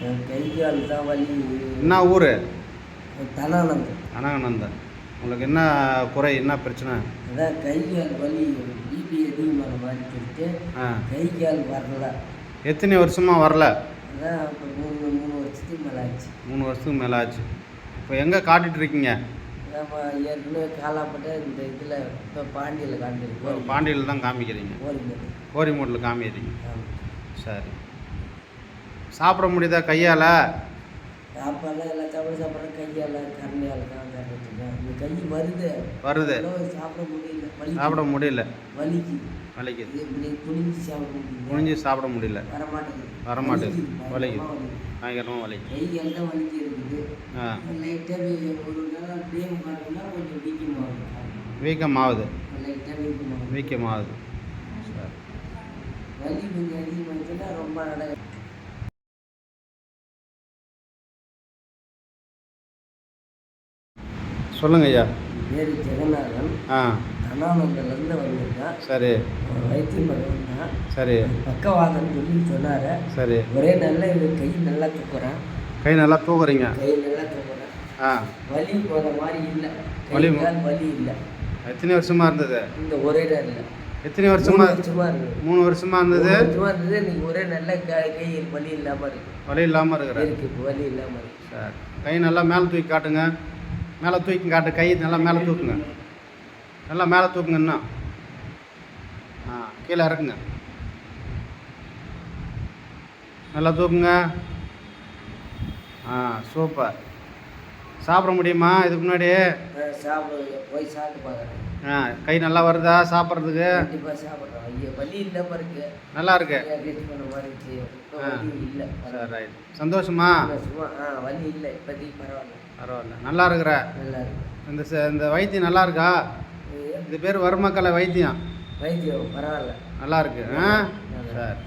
கை கால் தான் வலி. என்ன ஊர்? தனானந்தம் அனகானந்தன் உங்களுக்கு என்ன குறை என்ன பிரச்சனை? அதான் கை கால் வலி. பிபி அதிகமான மாதிரி சொல்லிட்டு ஆ. கை கால் வரல. எத்தனை வருஷமாக வரல? அதான் இப்போ மூணு மூணு வருஷத்துக்கு மேலே ஆச்சு. மூணு வருஷத்துக்கு மேலே ஆச்சு. இப்போ எங்கே காட்டிட்டு இருக்கீங்க? நம்ம ஏற்கனவே காலாப்பட்ட இந்த இதில் இப்போ பாண்டியில் காண்டிருக்கோம் பாண்டியில் தான் காமிக்கிறீங்க. ஓரிமேடு கோரிமூட்டில் காமிக்கிறீங்க. சரி. சாப்பிட முடியுதா கையால்? சாப்பாடுலாம் எல்லாம் சாப்பிட சாப்பிட்ற கையால் கரண்டியால் தான் சாப்பிட்டுருக்கேன் இந்த கை வருது. வருது. சாப்பிட முடியல. சாப்பிட முடியல. வலிக்கு வலிக்குது. குனிஞ்சு சாப்பிட முடியல. குனிஞ்சு சாப்பிட முடியல. வர மாட்டேங்குது வர மாட்டேங்குது. வலிக்குது. வலிக்குது. பயங்கரமா வலிக்குது. பயங்கரமாக வலிக்குது கை எல்லாம் வலிக்கு இருக்குது லைட்டாக ஒரு நாள் அப்படியே பார்த்தோம்னா கொஞ்சம் வீக்கம் ஆகுது லைட்டாக வீக்கம் ஆகுது வலி கொஞ்சம் அதிகமாச்சுன்னா ரொம்ப நட சொல்லுங்க ஐயா. பேர் ஜெகநாதன் ஆ. தனானந்திலேருந்து வந்திருக்கேன் சரி. வைத்தியம் பண்ண தான் சரி பக்கவாதம் சொல்லி சொன்னார். சரி. ஒரே நல்ல கை நல்லா தூக்குறேன். கை நல்லா தூக்குறீங்க. கை நல்லா தூக்குறேன். ஆ. வலி போகிற மாதிரி இல்லை. வலி வலி இல்லை. எத்தனை வருஷமா இருந்தது? இந்த ஒரே இல்லை எத்தனை வருஷமா? வருஷமா இருந்தது. மூணு வருஷமா இருந்தது? வருஷமா இருந்தது. இன்னைக்கு ஒரே நல்ல கை கை வலி இல்லாமல் இருக்கு. வலி இல்லாமல் இருக்கிற. இருக்கு வலி இல்லாமல் இருக்கு. சரி. கை நல்லா மேலே தூக்கி காட்டுங்க. மேலே தூக்கி காட்டு கை நல்லா மேலே தூக்குங்க. நல்லா மேலே தூக்குங்க இன்னும். ஆ கீழே இறக்குங்க. நல்லா தூக்குங்க. ஆ சூப்பர். சாப்பிட முடியுமா? இதுக்கு முன்னாடி? சாப்பிட போய் சாப்பிட்டு பார்க்குறேன். ஆ கை நல்லா வருதா சாப்பிட்றதுக்கு? கண்டிப்பாக சாப்பிட்றேன். ஐயோ வலி இல்லாமல் இருக்கு நல்லா இருக்கு. பண்ண மாதிரி இல்லை. சரி ரைட் சந்தோஷமா? ஆ வலி இல்லை. இப்போதைக்கு பரவாயில்ல. பரவாயில்ல. நல்லா இருக்கிற? நல்லா இருக்கு. இந்த இந்த வைத்தியம் நல்லா இருக்கா? இது பேர் வர்மக்கலை வைத்தியம். வைத்தியம் பரவாயில்ல. நல்லா இருக்கு ஆ? நல்லா இருக்கு. சரி.